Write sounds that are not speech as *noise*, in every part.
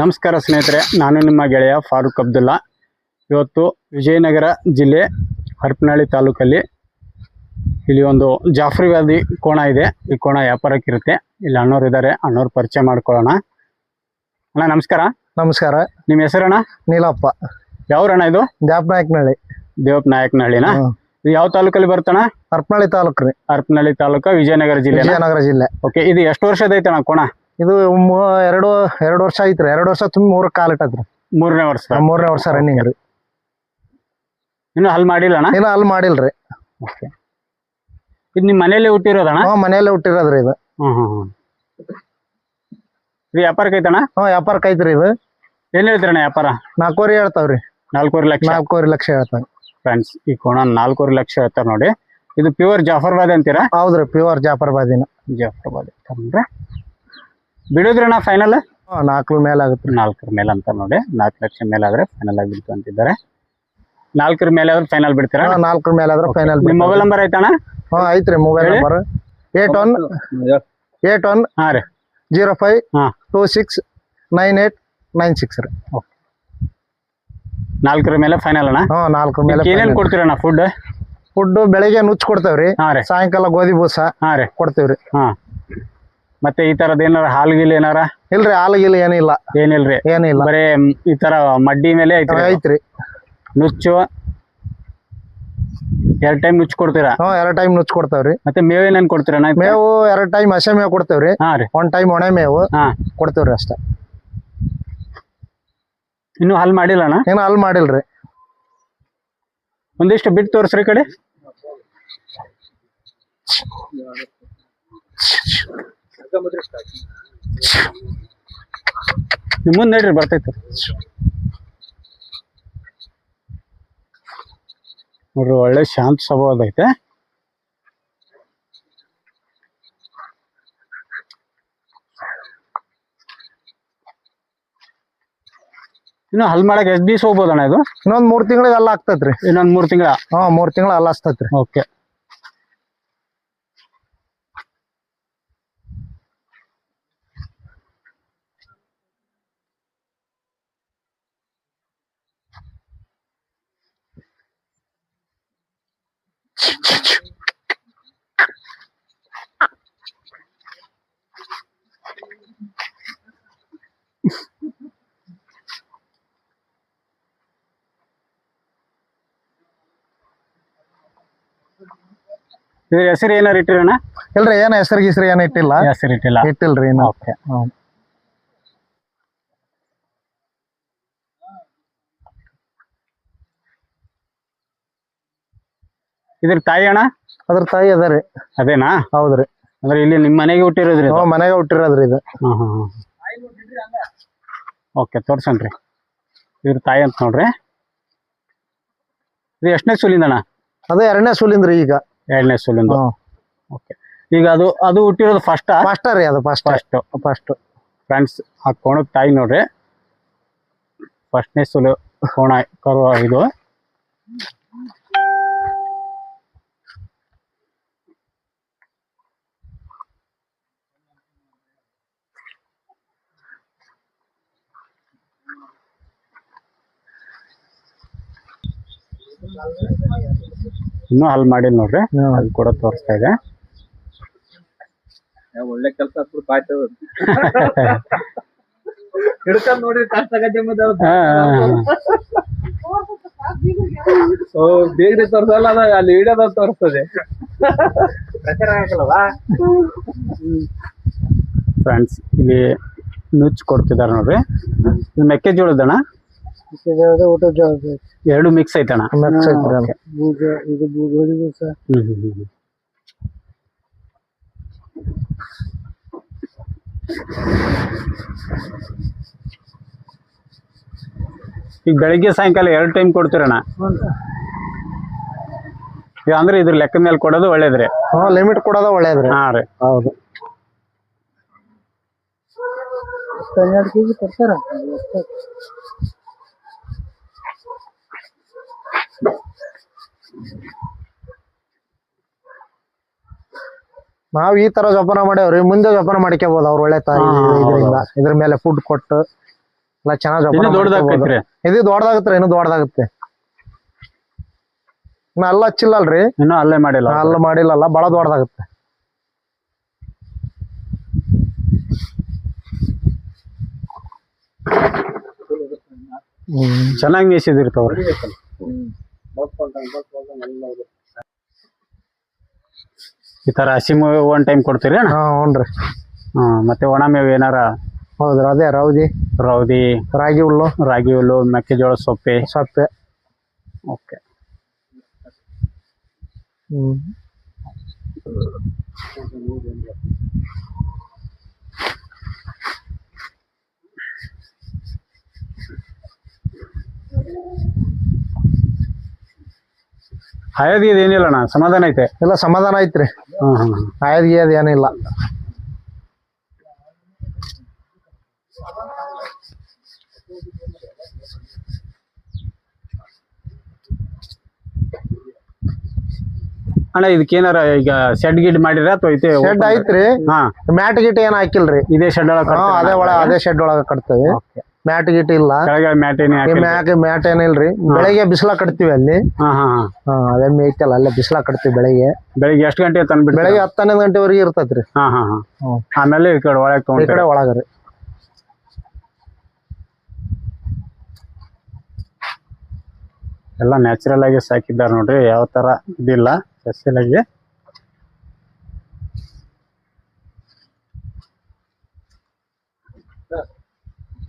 ನಮಸ್ಕಾರ ಸ್ನೇಹಿತರೆ ನಾನು ನಿಮ್ಮ ಗೆಳೆಯ ಫಾರೂಕ್ ಅಬ್ದುಲ್ಲಾ. ಇವತ್ತು ವಿಜಯನಗರ ಜಿಲ್ಲೆ ಹರಪನಹಳ್ಳಿ ತಾಲೂಕಲ್ಲಿ ಇಲ್ಲಿ ಒಂದು ಜಾಫ್ರಿ ವ್ಯಾಧಿ ಕೋಣ ಇದೆ. ಈ ಕೋಣ ವ್ಯಾಪಾರಕ್ಕಿರುತ್ತೆ. ಇಲ್ಲಿ ಅಣ್ಣವ್ರು ಇದ್ದಾರೆ ಅಣ್ಣವ್ರು ಪರಿಚಯ ಮಾಡ್ಕೊಳ್ಳೋಣ. ಅಣ್ಣ ನಮಸ್ಕಾರ. ನಮಸ್ಕಾರ. ನಿಮ್ಮ ಹೆಸರಣ್ಣ? ನೀಲಪ್ಪ. ಯಾವ್ರಣ್ಣ ಇದು? ದ್ಯಾಪನಾಯಕನಹಳ್ಳಿ ದೇವಪ್ಪ ನಾಯಕನಹಳ್ಳಿನ ಹ್ಮ್. ಇದು ಯಾವ ತಾಲೂಕಲ್ಲಿ ಬರ್ತಣ್ಣ ಹರಪನಹಳ್ಳಿ ತಾಲೂಕು ರೀ. ಹರಪನಹಳ್ಳಿ ತಾಲೂಕು ವಿಜಯನಗರ ಜಿಲ್ಲೆ ವಿಜಯನಗರ ಜಿಲ್ಲೆ. ಓಕೆ ಇದು ಎಷ್ಟು ವರ್ಷದ ಐತಣ್ಣ ಕೋಣ? ಇದು ಮೂ- ಎರಡು ಎರಡು ವರ್ಷ ಐತ್ರಿ. ಎರಡು ವರ್ಷ ತುಂಬಿ ಮೂರು ಕಾಲ್ ಇಟ್ಟದ್ರಿ ಮೂರನೇ ವರ್ಷ. ಮೂರನೇ ವರ್ಷ ರನ್ನಿಂಗ್ ರೀ. ಇನ್ನು ಹಲ್ ಮಾಡಿಲ್ಲ ಅಣ್ಣ ಇನ್ನ ಅಲ್ಲಿ ಮಾಡಿಲ್ರಿ. ಓಕೆ. ಇದು ನಿಮ್ಮ ಮನೇಲಿ ಹುಟ್ಟಿರೋದಣ್ಣ? ಹ್ಞೂ ಮನೆಯಲ್ಲೇ ಹುಟ್ಟಿರೋದ್ರಿ ಇದು. ಹ್ಞೂ ಹ್ಞೂ ಹ್ಮ್. ಇದು ವ್ಯಾಪಾರಕ್ಕೆ ಐತಣ್ಣ? ಹ್ಞೂ ವ್ಯಾಪಾರಕ್ಕೆ ಐತ್ರಿ ಇದು. ಏನು ಹೇಳ್ತೀರಣ್ಣ ವ್ಯಾಪಾರ? ನಾಲ್ಕೂವರೆ ಹೇಳ್ತಾವ್ರಿ. ನಾಲ್ಕೂವರೆ ಲಕ್ಷ? ನಾಲ್ಕೂವರೆ ಲಕ್ಷ ಹೇಳ್ತಾರೆ ಫ್ರೆಂಡ್ಸ್ ಈ ಕೋಣ ನಾಲ್ಕೂವರೆ ಲಕ್ಷ ಹೇಳ್ತಾರೆ ನೋಡಿ. ಇದು ಪ್ಯೂರ್ ಜಾಫರ್ಬಾದ್ ಅಂತೀರಾ? ಹೌದ್ರಿ ಪ್ಯೂರ್ ಜಾಫರ್ಬಾದಿನ ಜಾಫರ್ಬಾದಿ ಜಾಫರ್ಬಾದ್ ಅಂದ್ರೆ ಬಿಡೋದ್ರಣ್ಣ ಫೈನಲ್ ಹ್ಞೂ ನಾಲ್ಕು ಮೇಲೆ ಆಗುತ್ತೆ. ನಾಲ್ಕರ ಮೇಲೆ ಅಂತ ನೋಡಿ. ನಾಲ್ಕು ಲಕ್ಷ ಮೇಲೆ ಆದ್ರೆ ಫೈನಲ್ ಆಗಿ ಬಿಡ್ತು ಅಂತಿದ್ದಾರೆ. ನಾಲ್ಕರ ಮೇಲೆ ಆದ್ರೆ ಫೈನಲ್ ಬಿಡ್ತೀರಾ? ನಾಲ್ಕರ ನಾಲ್ಕು ಮೇಲೆ ಆದ್ರೆ ಫೈನಲ್ ನಿಮ್ಮ ಮೊಬೈಲ್ ನಂಬರ್ ಐತಣ್ಣ? ಹಾ ಐತ್ರಿ mobile number eight one eight one ಹಾ ರೀ. ಜೀರೋ ಫೈವ್ ಹಾ. Two six nine eight nine six ರೀ. ನಾಲ್ಕರ ಮೇಲೆ ಫೈನಲ್ ಅಣ್ಣ? ಹಾ ನಾಲ್ಕರ ಮೇಲೆ ಏನೇನ್ ಕೊಡ್ತೀರಣ್ಣ ಫುಡ್ ಫುಡ್ ಬೆಳಿಗ್ಗೆ ನುಚ್ಚು ಕೊಡ್ತೇವ್ರಿ. ಹಾ ರೀ. ಸಾಯಂಕಾಲ ಗೋಧಿ ಬೂಸ ಹಾ ರೀ. ಕೊಡ್ತೇವ್ರಿ. ಹಾ. ಮತ್ತೆ ಈ ತರದ್ ಏನಾರ ಹಾಲು ಗಿಲ್ ಏನಾರ? ಇಲ್ರಿ ಹಾಲು ಗಿಲ್ ಏನಿಲ್ಲ. ಏನಿಲ್ರಿ. ಏನಿಲ್ಲ. ಬರೇ ಈ ತರ ಮಡ್ಡಿ ಮೇಲೆ ಐತ್ರಿ ಐತ್ರಿ. ನುಚ್ಚು ಎರಡ್ ಟೈಮ್ ನುಚ್ಚು ಕೊಡ್ತೀರಾ ಹ್ಞೂ ಎರಡ್ ಟೈಮ್ ನುಚ್ಚು ಕೊಡ್ತಾವ್ರಿ ಮತ್ತೆ ಮೇವ್ ಏನ್ ಕೊಡ್ತೀರಾ ನಾ ಮೇವು ಎರಡ್ ಟೈಮ್ ಹಸೆ ಮೇವು ಕೊಡ್ತೇವ್ರಿ. ಹಾ ರೀ. ಒಂದ್ ಟೈಮ್ ಒಣ ಮೇವು ಹಾ. ಕೊಡ್ತೇವ್ರಿ ಅಷ್ಟೇ. ಇನ್ನು ಹಲ್ ಮಾಡಿಲ್ಲ ಅಣ್ಣ ಏನು ಅಲ್ಲಿ ಮಾಡಿಲ್ರಿ. ಒಂದಿಷ್ಟು ಬಿಟ್ಟು ತೋರಿಸ್ರಿ ಈ ಕಡೆ. ನಿಮ್ ಮುಂದ್ ನಡ್ರಿ ಬರ್ತೈತೆ. ನೋಡ್ರಿ ಒಳ್ಳೆ ಶಾಂತ ಸ್ವಭಾವ ಐತೆ. ಇನ್ನು ಹಲ್ ಮಾಡಕ್ ಎಷ್ಟ್ ದಿವಸ ಹೋಗ್ಬೋದಣ್ಣ ಇದು? ಇನ್ನೊಂದ್ ಮೂರ್ ತಿಂಗಳಿಗೆ ಅಲ್ಲ ಆಗ್ತತ್ರಿ. ಇನ್ನೊಂದ್ ಮೂರ್ ತಿಂಗಳ? ಹಾ ಮೂರ್ ತಿಂಗಳ ಅಲ್ಲ ಹಸ್ತೈತ್ರಿ ಓಕೆ ಇದ್ರ ಹೆಸರು ಏನಾರು ಇಟ್ಟಿರೋಣ? ಇಲ್ರಿ ಏನ ಹೆಸರು ಗಿಸ್ರಿ ಏನ್ ಇಟ್ಟಿಲ್ಲ. ಹೆಸರು ಇಟ್ಟಿಲ್ಲ. ಇಟ್ಟಿಲ್ರಿ ಓಕೆ ಇದ್ರ ತಾಯಿ ಅಣ್ಣ? ಅದ್ರ ತಾಯಿ ಅದರಿ ಅದೇನಾ? ಹೌದ್ರಿ. ಅಂದ್ರೆ ಇಲ್ಲಿ ನಿಮ್ ಮನೆಗೆ ಹುಟ್ಟಿರೋದ್ರಿ ಮನೆಗೆ ಹುಟ್ಟಿರೋದ್ರಿ ಇದು. ಹಾ ಹಾ ಹಾ ಓಕೆ ತೋರ್ಸನ್ರಿ. ಇದ್ರ ತಾಯಿ ಅಂತ ನೋಡ್ರಿ. ಇದು ಎಷ್ಟನೇ ಸುಲಿಂದ ಅಣ್ಣ? ಅದು ಎರಡನೇ ಸುಲಿಂದ್ರಿ ಈಗ. ಎರಡನೇ ಸುಲಿಂದ. ಓಕೆ ಈಗ ಅದು ಅದು ಹುಟ್ಟಿರೋದು ಫಸ್ಟ್ ಫಸ್ಟ್ ರೀ ಅದು ಫಸ್ಟ್ ಫಸ್ಟ್ ಫಸ್ಟ್ ಫ್ರೆಂಡ್ಸ್ ಆ ಕೋಣಕ್ಕೆ ತಾಯಿ ನೋಡ್ರಿ. ಫಸ್ಟ್ನೇ ಸುಲಿ ಕೋಣ ಕರು ಇದು. ಇನ್ನೂ ಹಲ್ ಮಾಡಿಲ್ಲ ನೋಡ್ರಿ. ಅಲ್ಲಿ ಕೂಡ ತೋರಿಸ್ತಾ ಇದೆ. ಒಳ್ಳೆ ಕೆಲಸ ನೋಡಿ *laughs* ಹಿಡ್ಕೊಂಡ್ ನೋಡ್ರಿ ಕಷ್ಟ ಬೇಗ್ರಿ ತೋರ್ಸಲ್ಲ ಅದ ಅಲ್ಲಿ ಹಿಡಿಯೋದ ತೋರಿಸ್ತದೆ. ಫ್ರೆಂಡ್ಸ್ ಇಲ್ಲಿ ನುಚ್ಚು ಕೊಡ್ತಿದಾರೆ ನೋಡ್ರಿ. ಎರಡು ಮಿಕ್ಸ್ ಐತಣ್ಣ ಮಿಕ್ಸ್ ಐತ್ರಿ ಅದು. ಹ್ಮ್ ಹ್ಮ್ ಹ್ಮ್. ಈಗ ಬೆಳಿಗ್ಗೆ ಸಾಯಂಕಾಲ ಎರಡು ಟೈಮ್ ಕೊಡ್ತೀರಣ್ಣ? ಇದು ಅಂದ್ರೆ ಇದ್ರ ಲೆಕ್ಕದ ಮೇಲೆ ಕೊಡೋದು ಒಳ್ಳೇದ್ರಿ. ಹ್ಞೂ ಲಿಮಿಟ್ ಕೊಡೋದ ಒಳ್ಳೇದ್ರಿ. ಹಾ ರೀ. ಹೌದು. ಹನ್ನೆರಡು ಕೆಜಿ ಕೊಡ್ತಾರ? ನಾವ್ ಈ ತರ ಜೋಪಾನ ಮಾಡ್ಯಾವ್ರಿ ಮುಂದೆ ಜೋಪಾನ ಮಾಡ್ಕೋಬಹುದು ಅವ್ರ ಒಳ್ಳೆ ತಾಯಿ ಹಾ, ಹಾ, ಇದರಿಂದ. ಇದ್ರ ಮೇಲೆ ಫುಡ್ ಕೊಟ್ಟು ಎಲ್ಲ ಚೆನ್ನಾಗ್ ಜಪನ ಮಾಡ್ಕೋಬಹುದು. ಇದು ದೊಡ್ಡದಾಗತ್ತೆ ಇನ್ನು ದೊಡ್ಡದಾಗತ್ತೆ. ಇನ್ನ ಅಲ್ಲ ಹಚ್ಚಿಲ್ಲಲ್ರಿ. ಇನ್ನು ಅಲ್ಲೇ ಮಾಡಿಲ್ಲ. ಅಲ್ಲ ಮಾಡಿಲ್ಲಲ್ಲ ಬಹಳ ದೊಡ್ಡದಾಗುತ್ತೆ. ಹ್ಮ್ ಚೆನ್ನಾಗಿ ಮೇಯಿಸಿದಿರ್ತಾವ್ರಿ ಈ ತರ ಹಸಿ ಮೇವು ಒನ್ ಟೈಮ್ ಕೊಡ್ತೀರಿ ಅಣ್ಣ ಹಾ ಹ್ಞೂನ್ರಿ ಹ್ಮ್ ಮತ್ತೆ ಒಣ ಮೇವು ಏನಾರ? ಹೌದ್ರಿ ಅದೇ ರೌದಿ. ರೌದಿ. ರಾಗಿ ಹುಲ್ಲು. ರಾಗಿ ಹುಲ್ಲು ಮೆಕ್ಕೆಜೋಳ ಸೊಪ್ಪೆ. ಸೊಪ್ಪೆ. ಓಕೆ. ಹ್ಮ್. ಇದು ಏನಿಲ್ಲ ಅಣ್ಣ ಸಮಾಧಾನ ಐತೆ. ಇಲ್ಲ ಸಮಾಧಾನ ಐತ್ರಿ. ಹ್ಮ್ ಹ್ಮ್ ಹ್ಮ್. ಆಯದ್ ಗೀಯದ್ ಏನಿಲ್ಲ. ಅಣ್ಣ ಇದಕ್ಕೆ ಏನಾರ ಈಗ ಶೆಡ್ ಗಿಡ್ ಮಾಡಿರ ಅಥವಾ ಐತೆ ಶೆಡ್ ಐತ್ರಿ. ಹಾ. ಮ್ಯಾಟ್ ಗಿಟ್ ಏನ್ ಹಾಕಿಲ್ರಿ. ಇದೇ ಶೆಡ್ ಒಳಗೆ ಹಾ ಅದೇ ಒಳ ಅದೇ ಶೆಡ್ ಒಳಗ ಕಟ್ತೇವಿ. ಮ್ಯಾಟ್ ಗಿಟ್ ಇಲ್ಲ. ಕೆಳಗೆ ಮ್ಯಾಟ್ ಏನೇ ಮ್ಯಾಟ್ ಏನಿಲ್ರಿ ಬೆಳಿಗ್ಗೆ ಬಿಸಿಲ ಕಟ್ತೀವಿ ಅಲ್ಲಿ. ಅವೆಮ್ಮೆ ಐತಲ್ಲ ಅಲ್ಲೇ ಬಿಸಿಲ ಕಟ್ತೀವಿ ಬೆಳಿಗ್ಗೆ. ಬೆಳಿಗ್ಗೆ ಎಷ್ಟು ಗಂಟೆ ತಂದ್ಬಿಟ್ಟು ಬೆಳಿಗ್ಗೆ ಹತ್ತು ಹನ್ನೊಂದು ಗಂಟೆವರೆಗೆ ಇರ್ತೈತ್ರಿ. ಹಾ ಹಾ ಹಾ. ಆಮೇಲೆ ಈ ಕಡೆ ಒಳಗೆ ಈ ಕಡೆ ಒಳಗರಿ ಎಲ್ಲ ನ್ಯಾಚುರಲ್ ಆಗಿ ಸಾಕಿದ್ದಾರೆ ನೋಡ್ರಿ ಯಾವ ತರ ಇದಿಲ್ಲ ಸ್ಪೆಷಲ್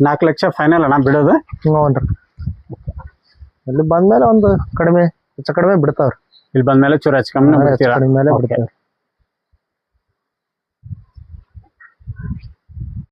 ನಾಲ್ಕು ಲಕ್ಷ ಫೈನಲ್ ಅಣ್ಣ ಬಿಡೋದು? ಇಲ್ಲಿ ಬಂದ್ಮೇಲೆ ಒಂದು ಕಡಿಮೆ ಹೆಚ್ಚು ಕಡಿಮೆ ಬಿಡ್ತಾವ್ರಿ. ಇಲ್ಲಿ ಬಂದ್ಮೇಲೆ ಚೂರು ಹೆಚ್ಚು ಕಮ್ಮಿ ಬಿಡ್ತೀರಾ? ಕಡಿಮೆ ಮೇಲೆ. ಬಿಡ್ತಾವ್ರಿ